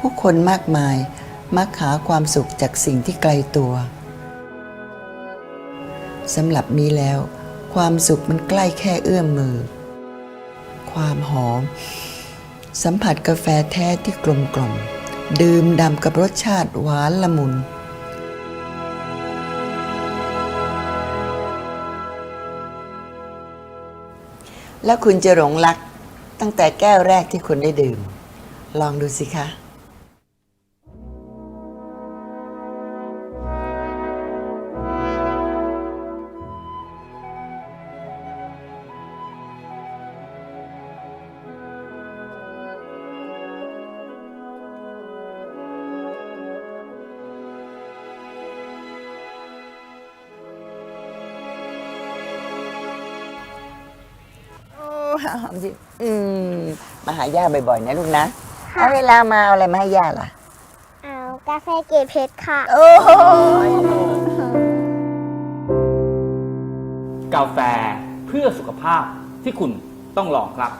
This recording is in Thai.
ผู้คนมากมายมักหาความสุขจากสิ่งที่ไกลตัวสำหรับมีแล้ว ความสุขมันใกล้แค่เอื้อมมือ ความหอม สัมผัสกาแฟแท้ที่กลมกล่อมดื่มดำกับรสชาติหวานละมุน แล้วคุณจะหลงรักตั้งแต่แก้วแรกที่คุณได้ดื่ม ลองดูสิคะ โอ้หอมจิอืมมาหาย่าบ่อยๆนะลูกนะเอาเวลามาเอาอะไรมาให้ย่าล่ะ เอากาแฟเกรดเพชรค่ะ โอ้ยกาแฟเพื่อสุขภาพที่คุณต้องลองครับ